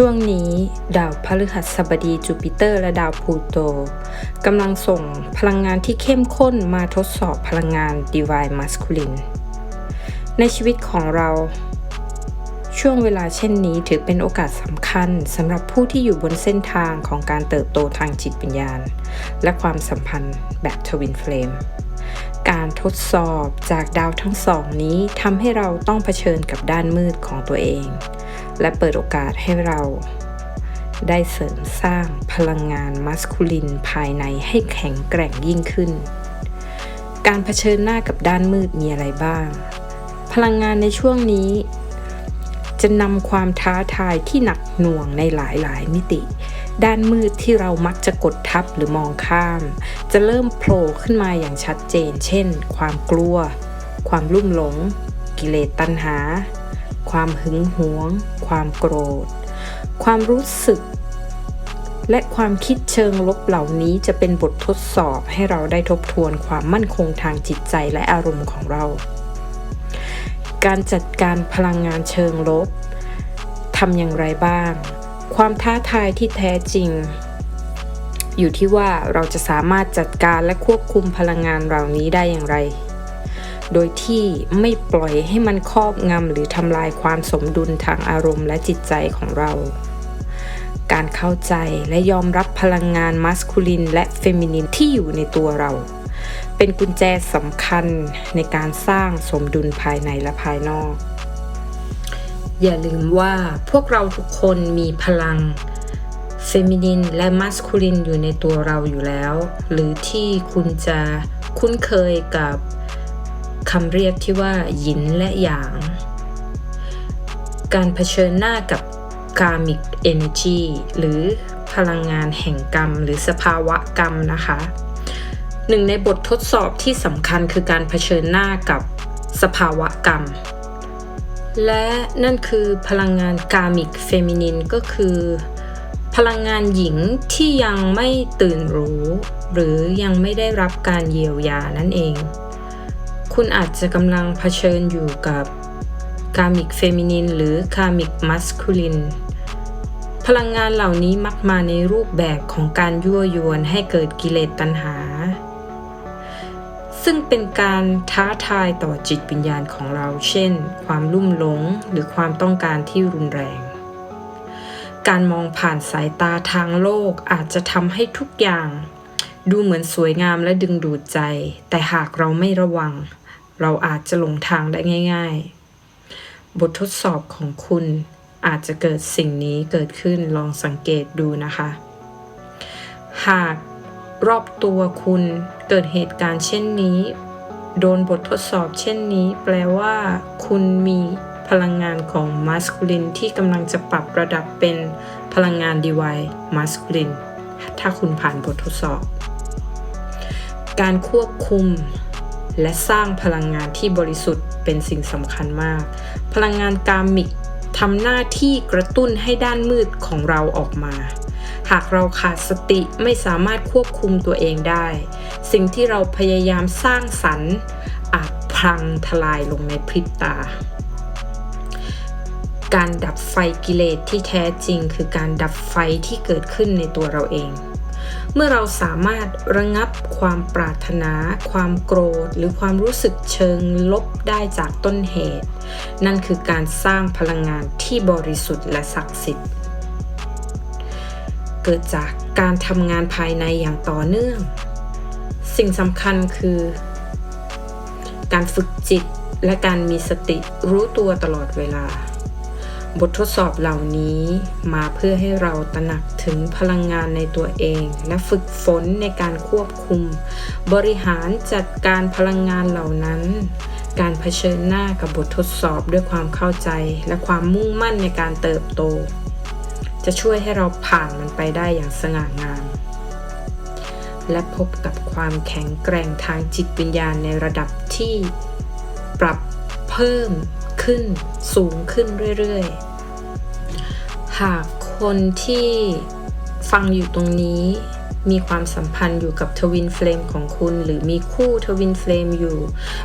ช่วงนี้ดาวพฤหัสบดีจูปิเตอร์และดาวพูโตกำลังส่งพลังงานที่เข้มข้นมาทดสอบพลังงาน Divine Masculine ในชีวิตของเรา ช่วงเวลาเช่นนี้ถือเป็นโอกาสสำคัญสำหรับผู้ที่อยู่บนเส้นทางของการเติบโตทางจิตวิญญาณ และความสัมพันธ์แบบทวินเฟลมการทดสอบจากดาวทั้งสองนี้ทำให้เราต้องเผชิญกับด้านมืดของตัวเอง และเปิดโอกาสให้เราได้เสริมสร้างพลังงานมัสคูลินภายในให้แข็งแกร่งยิ่งขึ้น การเผชิญหน้ากับด้านมืดมีอะไรบ้าง พลังงานในช่วงนี้ จะนำความท้าทายที่หนักหน่วงในหลายๆ มิติ ด้านมืดที่เรามักจะกดทับหรือมองข้าม จะเริ่มโผล่ขึ้นมาอย่างชัดเจน เช่น ความกลัว ความลุ่มหลง กิเลสตัณหา ความหึงหวง ความโกรธ ความรู้สึก และความคิดเชิงลบเหล่านี้จะเป็นบททดสอบให้เราได้ทบทวนความมั่นคงทางจิตใจและอารมณ์ของเรา การจัดการพลังงานเชิงลบทำอย่างไรบ้าง ความท้าทายที่แท้จริง อยู่ที่ว่าเราจะสามารถจัดการและควบคุมพลังงานเหล่านี้ได้อย่างไร โดยที่ไม่ปล่อยให้มันครอบงำหรือทำลายความสมดุลทางอารมณ์และจิตใจของเรา การเข้าใจและยอมรับพลังงานมัสคูลิน และเฟมินินที่อยู่ในตัวเรา เป็นกุญแจสำคัญในการสร้างสมดุลภายในและภายนอก อย่าลืมว่าพวกเราทุกคนมีพลังเฟมินินและมัสคูลินอยู่ในตัวเราอยู่แล้ว หรือที่คุณจะคุ้นเคยกับ คำเรียกที่ว่าหยินและหยาง การเผชิญหน้ากับ karmic energy หรือพลังงานแห่งกรรม หรือสภาวะกรรมนะคะ หนึ่งในบททดสอบที่สำคัญคือการเผชิญหน้ากับสภาวะกรรม และนั่นคือพลังงานกามิกเฟมินินก็คือ พลังงานหญิงที่ยังไม่ตื่นรู้ หรือยังไม่ได้รับการเยียวยานั่นเอง คุณอาจจะกำลังเผชิญอยู่กับกามิกเฟมินินหรือกามิกมัสคูลิน พลังงานเหล่านี้มักมาในรูปแบบของการยั่วยวนให้เกิดกิเลสตัณหา ซึ่งเป็นการท้าทายต่อจิตวิญญาณของเรา เช่น ความลุ่มหลงหรือความต้องการที่รุนแรง การมองผ่านสายตาทางโลกอาจจะทำให้ทุกอย่างดูเหมือนสวยงามและดึงดูดใจ แต่หากเราไม่ระวัง เราอาจจะหลงทางได้ง่าย ๆ บททดสอบของคุณอาจจะเกิดสิ่งนี้เกิดขึ้นลองสังเกตดูนะคะ หากรอบตัวคุณเกิดเหตุการณ์เช่นนี้ โดนบททดสอบเช่นนี้ แปลว่า คุณมีพลังงานของมัสคูลินที่กำลังจะปรับระดับเป็นพลังงานดีไวมัสคูลินถ้าคุณผ่านบททดสอบ การควบคุม และสร้างพลังงานที่บริสุทธิ์เป็นสิ่งสำคัญมาก พลังงานกามิกทำหน้าที่กระตุ้นให้ด้านมืดของเราออกมา หากเราขาดสติไม่สามารถควบคุมตัวเองได้ สิ่งที่เราพยายามสร้างสรรค์อาจพังทลายลงในพริบตา การดับไฟกิเลสที่แท้จริงคือการดับไฟที่เกิดขึ้นในตัวเราเอง เมื่อเราสามารถระงับความปรารถนา ความโกรธ หรือความรู้สึกเชิงลบได้จากต้นเหตุ นั่นคือการสร้างพลังงานที่บริสุทธิ์และศักดิ์สิทธิ์ เกิดจากการทำงานภายในอย่างต่อเนื่อง สิ่งสำคัญคือ การฝึกจิตและการมีสติรู้ตัวตลอดเวลา บททดสอบเหล่านี้มาเพื่อให้เราตระหนักถึงพลังงานในตัวเอง และฝึกฝนในการควบคุม บริหารจัดการพลังงานเหล่านั้น การเผชิญหน้ากับบททดสอบด้วยความเข้าใจ และความมุ่งมั่นในการเติบโต จะช่วยให้เราผ่านมันไปได้อย่างสง่างามและพบกับความแข็งแกร่งทางจิตวิญญาณในระดับที่ปรับเพิ่ม ขึ้นสูงขึ้นเรื่อยๆ หากคนที่ฟังอยู่ตรงนี้มีความสัมพันธ์อยู่กับทวินเฟลมของคุณ หรือมีคู่ทวินเฟลมอยู่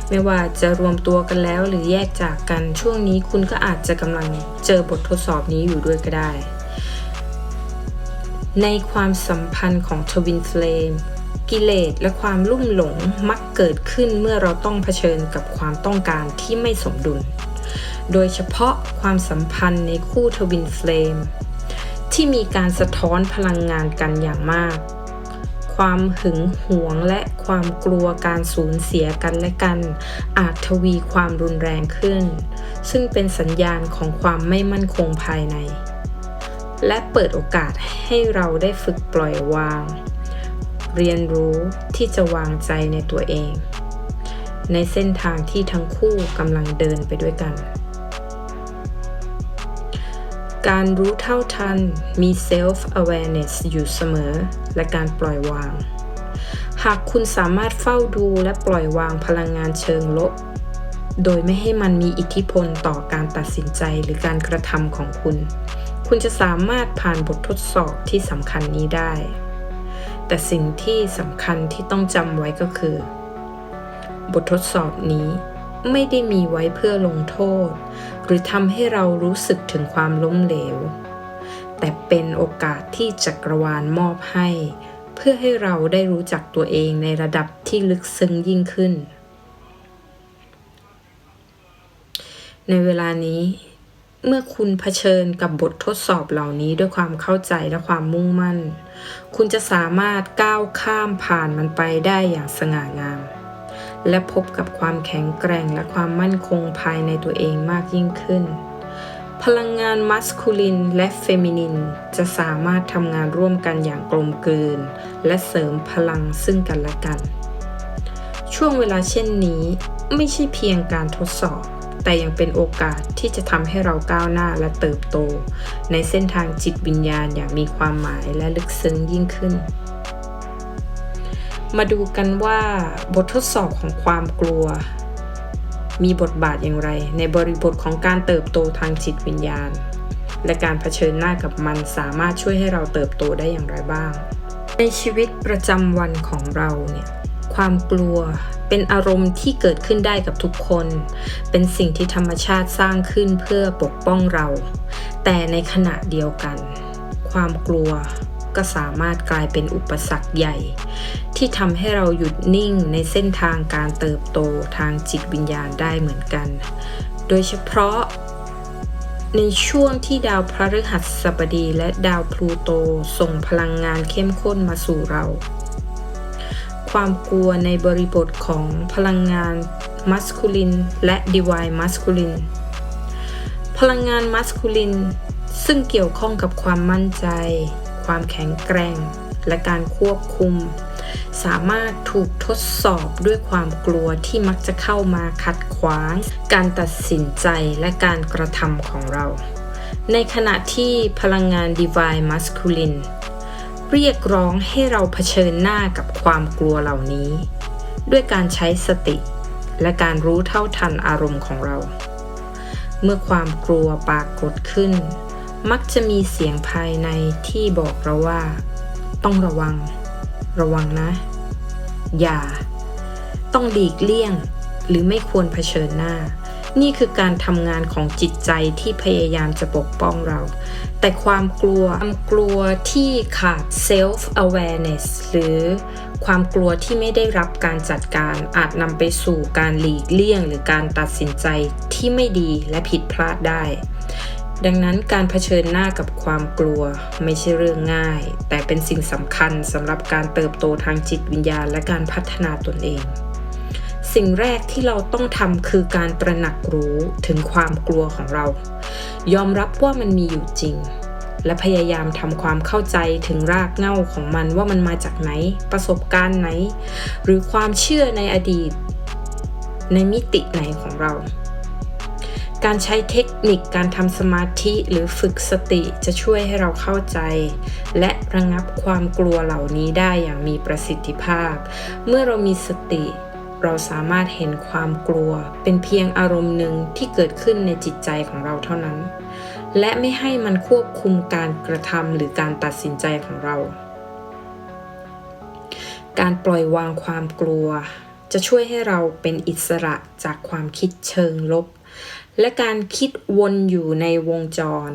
ไม่ว่าจะรวมตัวกันแล้วหรือแยกจากกันช่วงนี้คุณก็อาจจะกำลังเจอบททดสอบนี้อยู่ด้วยก็ได้ ในความสัมพันธ์ของทวินเฟลมกิเลสและความลุ่มหลงมักเกิดขึ้นเมื่อเราต้องเผชิญกับความต้องการที่ไม่สมดุล โดยเฉพาะความสัมพันธ์ในคู่ทวินเฟลมที่มีการสะท้อนพลังงานกันอย่างมาก ความหึงหวงและความกลัวการสูญเสียกันและกัน อาจทวีความรุนแรงขึ้น ซึ่งเป็นสัญญาณของความไม่มั่นคงภายใน และเปิดโอกาสให้เราได้ฝึกปล่อยวาง เรียนรู้ที่จะวางใจในตัวเอง ในเส้นทางที่ทั้งคู่กำลังเดินไปด้วยกัน การรู้เท่าทันมี self awareness อยู่เสมอ และการปล่อยวาง หากคุณสามารถเฝ้าดูและปล่อยวางพลังงานเชิงลบ โดยไม่ให้มันมีอิทธิพลต่อการตัดสินใจหรือการกระทำของคุณ คุณจะสามารถผ่านบททดสอบที่สำคัญนี้ได้ แต่สิ่งที่สำคัญที่ต้องจำไว้ก็คือ บททดสอบนี้ ไม่ได้มีไว้เพื่อลงโทษ หรือทำให้เรารู้สึกถึงความล้มเหลว แต่เป็นโอกาสที่จักรวาลมอบให้ เพื่อให้เราได้รู้จักตัวเองในระดับที่ลึกซึ้งยิ่งขึ้น ในเวลานี้ เมื่อคุณเผชิญกับบททดสอบเหล่านี้ด้วยความเข้าใจและความมุ่งมั่น คุณจะสามารถก้าวข้ามผ่านมันไปได้อย่างสง่างาม และพบกับความแข็งแกร่งและความมั่นคงภายในตัวเองมากยิ่งขึ้น พลังงานมัสคูลินและเฟมินินจะสามารถทำงานร่วมกันอย่างกลมกลืน และเสริมพลังซึ่งกันและกัน ช่วงเวลาเช่นนี้ไม่ใช่เพียงการทดสอบ แต่ยังเป็นโอกาสที่จะทำให้เราก้าวหน้าและเติบโต ในเส้นทางจิตวิญญาณอย่างมีความหมายและลึกซึ้งยิ่งขึ้น มาดูกันว่าบททดสอบของความกลัว มีบทบาทอย่างไร ในบริบทของการเติบโตทางจิตวิญญาณ และการเผชิญหน้ากับมันสามารถช่วยให้เราเติบโตได้อย่างไรบ้าง ในชีวิตประจำวันของเราเนี่ยความกลัวเป็นอารมณ์ที่เกิดขึ้นได้กับทุกคน เป็นสิ่งที่ธรรมชาติสร้างขึ้นเพื่อปกป้องเรา แต่ในขณะเดียวกัน ความกลัว ก็สามารถกลายเป็นอุปสรรคใหญ่ ที่ทำให้เราหยุดนิ่งในเส้นทางการเติบโตทางจิตวิญญาณได้เหมือนกัน โดยเฉพาะในช่วงที่ดาวพระฤหัสบดีและดาวพลูโตส่งพลังงานเข้มข้นมาสู่เรา ความกลัวในบริบทของพลังงานมัสคูลินและดิวายมัสคูลิน พลังงานมัสคูลินซึ่งเกี่ยวข้องกับความมั่นใจ ความแข็งแกร่ง และการควบคุม สามารถถูกทดสอบด้วยความกลัวที่มักจะเข้ามาขัดขวาง การตัดสินใจและการกระทำของเรา ในขณะที่พลังงาน Divine Masculine เรียกร้องให้เราเผชิญหน้ากับความกลัวเหล่านี้ ด้วยการใช้สติและการรู้เท่าทันอารมณ์ของเรา เมื่อความกลัวปรากฏขึ้น มักจะมีเสียงภายในที่บอกเราว่า ต้องระวัง ระวังนะ อย่า ต้องหลีกเลี่ยง หรือไม่ควรเผชิญหน้า นี่คือการทำงานของจิตใจที่พยายามจะปกป้องเรา แต่ความกลัวความกลัวที่ขาด self awareness หรือความกลัวที่ไม่ได้รับการจัดการอาจนำไปสู่การหลีกเลี่ยง หรือการตัดสินใจที่ไม่ดีและผิดพลาดได้ ดังนั้นการเผชิญหน้ากับความกลัวไม่ใช่เรื่องง่าย แต่เป็นสิ่งสำคัญสำหรับการเติบโตทางจิตวิญญาณและการพัฒนาตนเอง สิ่งแรกที่เราต้องทำคือการตระหนักรู้ถึงความกลัวของเรา ยอมรับว่ามันมีอยู่จริง และพยายามทำความเข้าใจถึงรากเหง้าของมันว่ามันมาจากไหน ประสบการณ์ไหน หรือความเชื่อในอดีต ในมิติไหนของเรา การใช้เทคนิคการทำสมาธิหรือฝึกสติจะช่วยให้เราเข้าใจ และระงับความกลัวเหล่านี้ได้อย่างมีประสิทธิภาพ เมื่อเรามีสติ เราสามารถเห็นความกลัว เป็นเพียงอารมณ์หนึ่งที่เกิดขึ้นในจิตใจของเราเท่านั้น และไม่ให้มันควบคุมการกระทำหรือการตัดสินใจของเรา การปล่อยวางความกลัว จะช่วยให้เราเป็นอิสระจากความคิดเชิงลบ และการคิดวนอยู่ในวงจร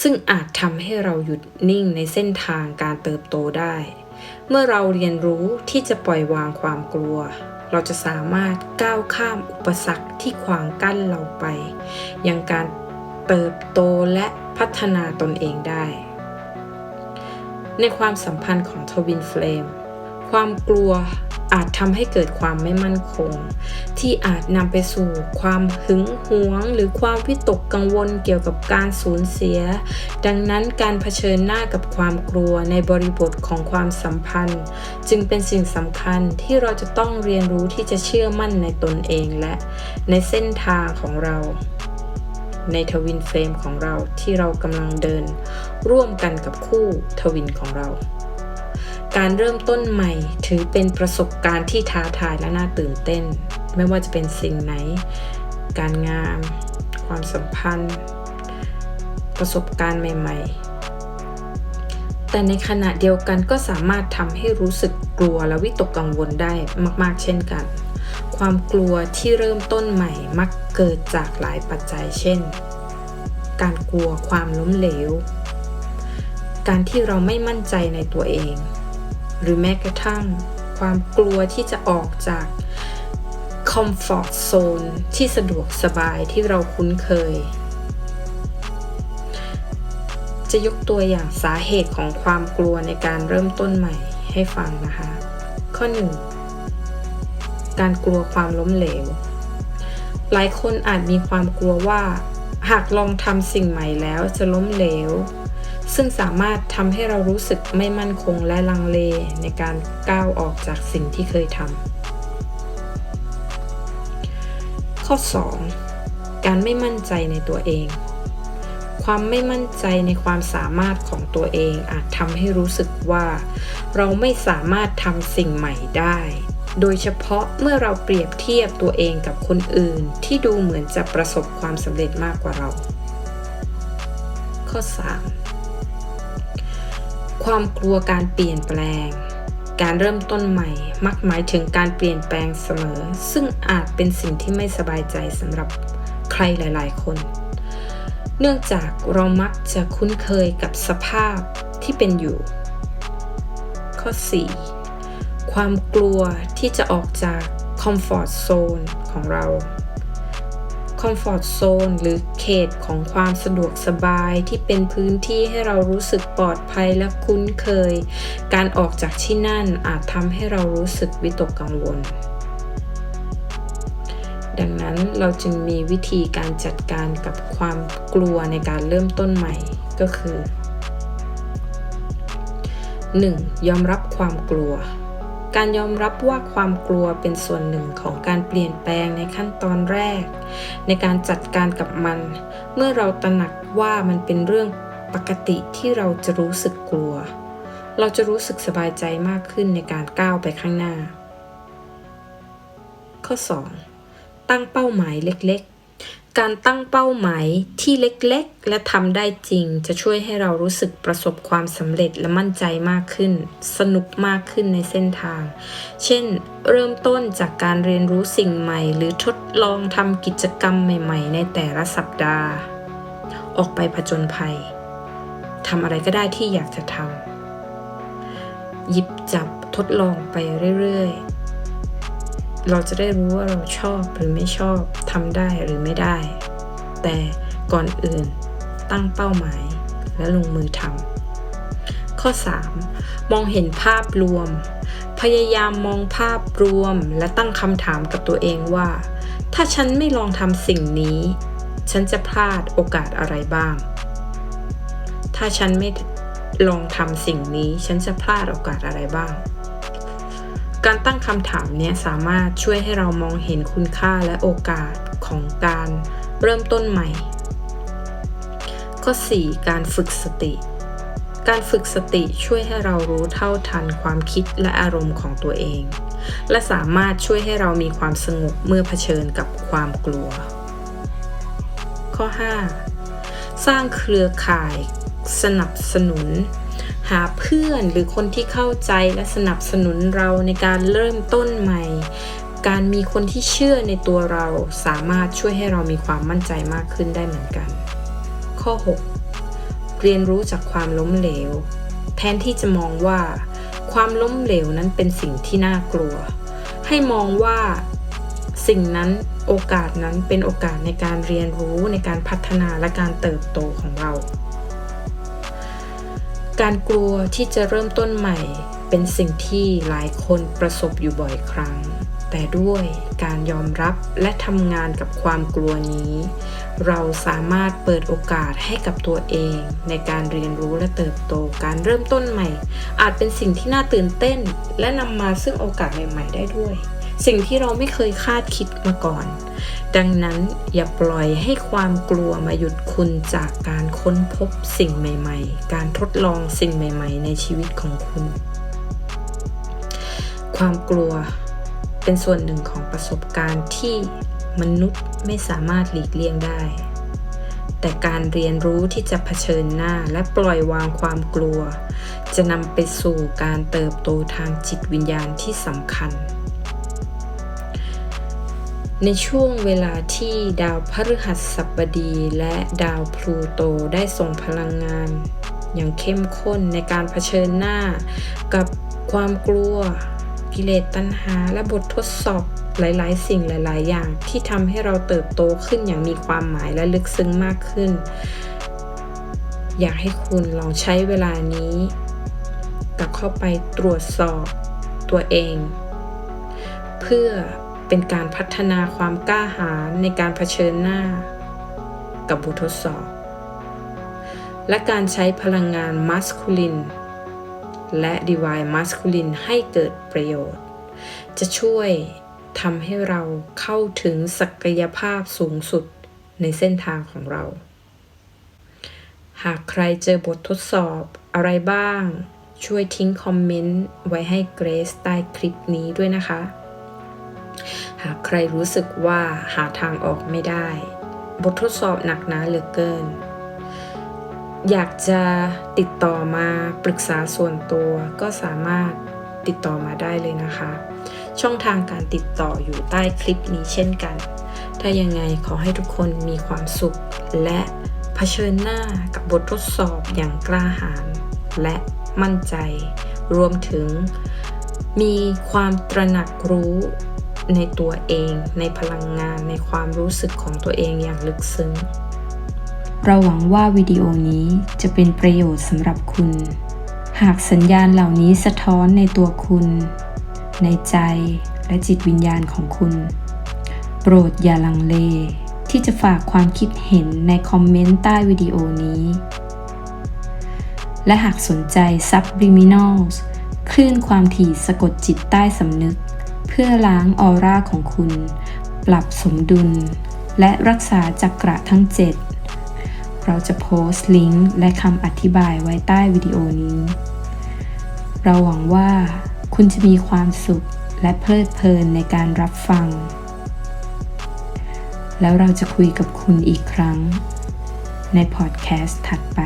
ซึ่งอาจทำให้เราหยุดนิ่งในเส้นทางการเติบโตได้ เมื่อเราเรียนรู้ที่จะปล่อยวางความกลัว เราจะสามารถก้าวข้ามอุปสรรคที่ขวางกั้นเราไป ยังการเติบโตและพัฒนาตนเองได้ ในความสัมพันธ์ของทวินเฟลม ความกลัวอาจทำให้เกิดความไม่มั่นคง ที่อาจนำไปสู่ความหึงหวง หรือความวิตกกังวลเกี่ยวกับการสูญเสีย ดังนั้นการเผชิญหน้ากับความกลัวในบริบทของความสัมพันธ์ จึงเป็นสิ่งสำคัญที่เราจะต้องเรียนรู้ที่จะเชื่อมั่นในตนเองและ ในเส้นทางของเรา ในทวินเฟรมของเราที่เรากำลังเดิน ร่วมกันกับคู่ทวินของเรา การเริ่มต้นใหม่ถือเป็นประสบการณ์ที่ท้าทายและน่าตื่นเต้น ไม่ว่าจะเป็นสิ่งไหน การงาน ความสัมพันธ์ ประสบการณ์ใหม่ ๆ แต่ในขณะเดียวกันก็สามารถทำให้รู้สึกกลัวและวิตกกังวลได้มากๆ เช่นกัน ความกลัวที่เริ่มต้นใหม่มักเกิดจากหลายปัจจัย เช่น การกลัวความล้มเหลว การที่เราไม่มั่นใจในตัวเอง หรือแม้กระทั่งความกลัวที่จะออกจากคอมฟอร์ z โซนที่สะดวกสบายที่เราคุ้นเคย จะยกตัวอย่างสาเหตุของความกลัวในการเริ่มต้นใหม่ให้ฟังนะคะ ข้อ 1 การกลัวความล้มเหลว หลายคนอาจมีความกลัวว่า หากลองทำสิ่งใหม่แล้วจะล้มเหลว ซึ่งสามารถทำให้เรารู้สึกไม่มั่นคงและลังเลในการก้าวออกจากสิ่งที่เคยทำข้อ 2. การไม่มั่นใจในตัวเอง ความไม่มั่นใจในความสามารถของตัวเองอาจทำให้รู้สึกว่า เราไม่สามารถทำสิ่งใหม่ได้ โดยเฉพาะเมื่อเราเปรียบเทียบตัวเองกับคนอื่น ที่ดูเหมือนจะประสบความสำเร็จมากกว่าเรา ข้อ 3. ความกลัวการเปลี่ยนแปลง การเริ่มต้นใหม่ มักหมายถึงการเปลี่ยนแปลงเสมอ ซึ่งอาจเป็นสิ่งที่ไม่สบายใจสำหรับใครหลาย ๆ คน เนื่องจากเรามักจะคุ้นเคยกับสภาพที่เป็นอยู่ ข้อ 4. ความกลัวที่จะออกจากคอมฟอร์ z โซนของเรา คอมฟอร์ z โซนหรือเขตของความสะดวกสบายที่เป็นพื้นที่ให้เรารู้สึกปลอดภัยและคุ้นเคย การออกจากที่นั่นอาจทำให้เรารู้สึกวิตกกังวล ดังนั้นเราจึงมีวิธีการจัดการกับความกลัวในการเริ่มต้นใหม่ก็คือ 1. ยอมรับความกลัว การยอมรับว่าความกลัวเป็นส่วนหนึ่งของการเปลี่ยนแปลงในขั้นตอนแรก ในการจัดการกับมัน เมื่อเราตระหนักว่ามันเป็นเรื่องปกติที่เราจะรู้สึกกลัว เราจะรู้สึกสบายใจมากขึ้นในการก้าวไปข้างหน้า ข้อ 2. ตั้งเป้าหมายเล็ก การตั้งเป้าหมายที่เล็กๆ และทำได้จริง จะช่วยให้เรารู้สึกประสบความสำเร็จและมั่นใจมากขึ้น สนุกมากขึ้นในเส้นทาง เช่น เริ่มต้นจากการเรียนรู้สิ่งใหม่ หรือทดลองทำกิจกรรมใหม่ ๆ ในแต่ละสัปดาห์ ออกไปผจญภัยทำอะไรก็ได้ที่อยากจะทำหยิบจับทดลองไปเรื่อยๆ เราจะได้รู้ว่าเราชอบหรือไม่ชอบทำได้หรือไม่ได้ แต่ก่อนอื่นตั้งเป้าหมายและลงมือทำข้อ 3. มองเห็นภาพรวม พยายามมองภาพรวมและตั้งคำถามกับตัวเองว่า ถ้าฉันไม่ลองทำสิ่งนี้ ฉันจะพลาดโอกาสอะไรบ้าง ถ้าฉันไม่ลองทำสิ่งนี้ ฉันจะพลาดโอกาสอะไรบ้าง การตั้งคำถามเนี้ยสามารถช่วยให้เรามองเห็นคุณค่าและโอกาสของการเริ่มต้นใหม่ ข้อ 4. การฝึกสติ การฝึกสติช่วยให้เรารู้เท่าทันความคิดและอารมณ์ของตัวเอง และสามารถช่วยให้เรามีความสงบเมื่อเผชิญกับความกลัว ข้อ 5. สร้างเครือข่าย สนับสนุน หาเพื่อนหรือคนที่เข้าใจและสนับสนุนเราในการเริ่มต้นใหม่ การมีคนที่เชื่อในตัวเราสามารถช่วยให้เรามีความมั่นใจมากขึ้นได้เหมือนกัน ข้อ 6 เรียนรู้จากความล้มเหลว แทนที่จะมองว่า ความล้มเหลวนั้นเป็นสิ่งที่น่ากลัว ให้มองว่าสิ่งนั้นโอกาสนั้นเป็นโอกาสในการเรียนรู้ในการพัฒนาและการเติบโตของเรา การกลัวที่จะเริ่มต้นใหม่ เป็นสิ่งที่หลายคนประสบอยู่บ่อยครั้ง แต่ด้วยการยอมรับและทำงานกับความกลัวนี้ เราสามารถเปิดโอกาสให้กับตัวเอง ในการเรียนรู้และเติบโตการเริ่มต้นใหม่ อาจเป็นสิ่งที่น่าตื่นเต้น และนำมาซึ่งโอกาสใหม่ ๆ ได้ด้วย สิ่งที่เราไม่เคยคาดคิดมาก่อน ดังนั้นอย่าปล่อยให้ความกลัวมาหยุดคุณจากการค้นพบสิ่งใหม่ๆ การทดลองสิ่งใหม่ ๆ ในชีวิตของคุณ ความกลัวเป็นส่วนหนึ่งของประสบการณ์ที่มนุษย์ไม่สามารถหลีกเลี่ยงได้ แต่การเรียนรู้ที่จะเผชิญหน้าและปล่อยวางความกลัว จะนำไปสู่การเติบโตทางจิตวิญญาณที่สำคัญ ในช่วงเวลาที่ดาวพฤหัสบดีและดาวพลูโตได้ส่งพลังงาน อย่างเข้มข้นในการเผชิญหน้า กับความกลัว กิเลสตัณหา และบททดสอบหลาย ๆ สิ่งหลาย ๆ อย่างที่ทำให้เราเติบโตขึ้นอย่างมีความหมายและลึกซึ้งมากขึ้น อยากให้คุณลองใช้เวลานี้กลับเข้าไปตรวจสอบตัวเอง เพื่อ เป็นการพัฒนาความกล้าหาญในการเผชิญหน้า กับบททดสอบ และการใช้พลังงานมัสคูลิน และ Divine Masculine ให้เกิดประโยชน์ จะช่วยทำให้เราเข้าถึงศักยภาพสูงสุดในเส้นทางของเรา หากใครเจอบททดสอบอะไรบ้าง ช่วยทิ้งคอมเมนต์ไว้ให้เกรซใต้คลิปนี้ด้วยนะคะ หากใครรู้สึกว่าหาทางออกไม่ได้ บททดสอบหนักหนาเหลือเกิน อยากจะติดต่อมาปรึกษาส่วนตัวก็สามารถติดต่อมาได้เลยนะคะ ช่องทางการติดต่ออยู่ใต้คลิปนี้เช่นกัน ถ้ายังไงขอให้ทุกคนมีความสุข และะเผชิญหน้ากับบททดสอบอย่างกล้าหาญและมั่นใจ รวมถึงมีความตระหนักรู้ ในตัวเอง ในพลังงาน ในความรู้สึกของตัวเองอย่างลึกซึ้ง เราหวังว่าวิดีโอนี้จะเป็นประโยชน์สำหรับคุณ หากสัญญาณเหล่านี้สะท้อนในตัวคุณ ในใจและจิตวิญญาณของคุณ โปรดอย่าลังเล ที่จะฝากความคิดเห็นในคอมเมนต์ใต้วิดีโอนี้ และหากสนใจ Subliminals คลื่นความถี่สะกดจิตใต้สำนึก พื่อล้างออร่าของคุณ ปรับสมดุล และรักษาจักระทั้ง 7 เราจะโพสต์ลิงก์และคำอธิบายไว้ใต้วิดีโอนี้ เราหวังว่าคุณจะมีความสุขและเพลิดเพลินในการรับฟัง แล้วเราจะคุยกับคุณอีกครั้ง ในพอดแคสต์ถัดไป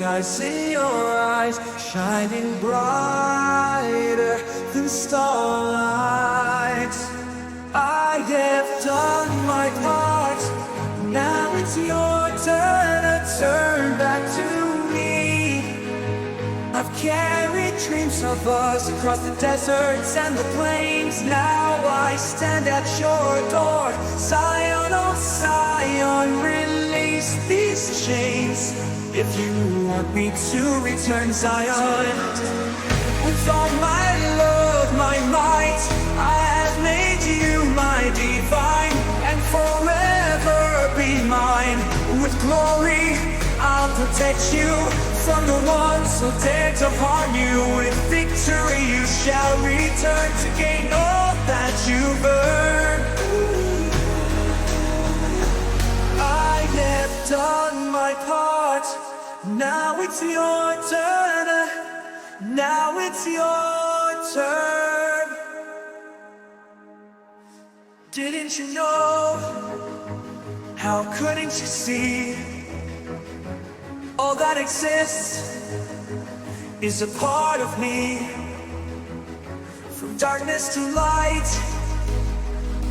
sky. See your eyes shining brighter than starlight. I have done my part. Now it's your turn to turn back to me. I've carried dreams of us across the deserts and the plains. Now I stand at your door. Zion, oh Zion, release release these chains. If you want me to return Zion, with all my love, my might, I have made you my divine, and forever be mine. With glory, I'll protect you from the ones who dare to harm you. With victory, you shall return to gain all that you've earned. Now it's your turn. Now it's your turn. Didn't you know? How couldn't you see? All that exists is a part of me. From darkness to light,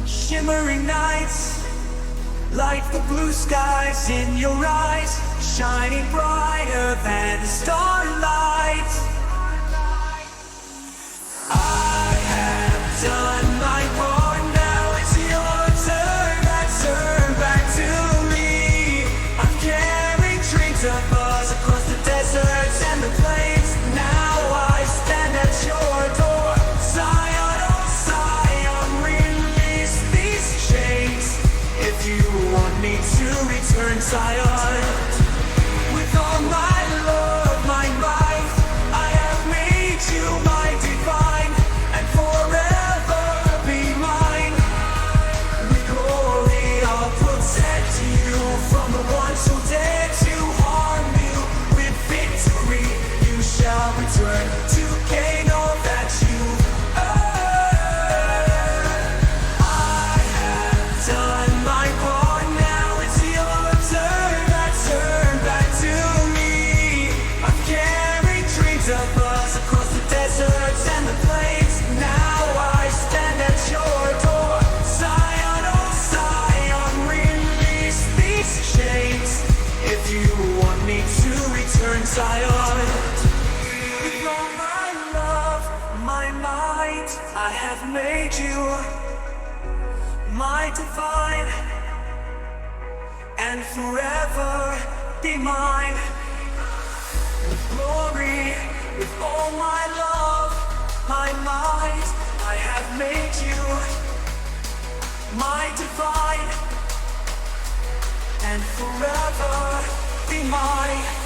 shimmering nights. Like the blue skies in your eyes, shining brighter than starlight. Made you my divine, and forever be mine.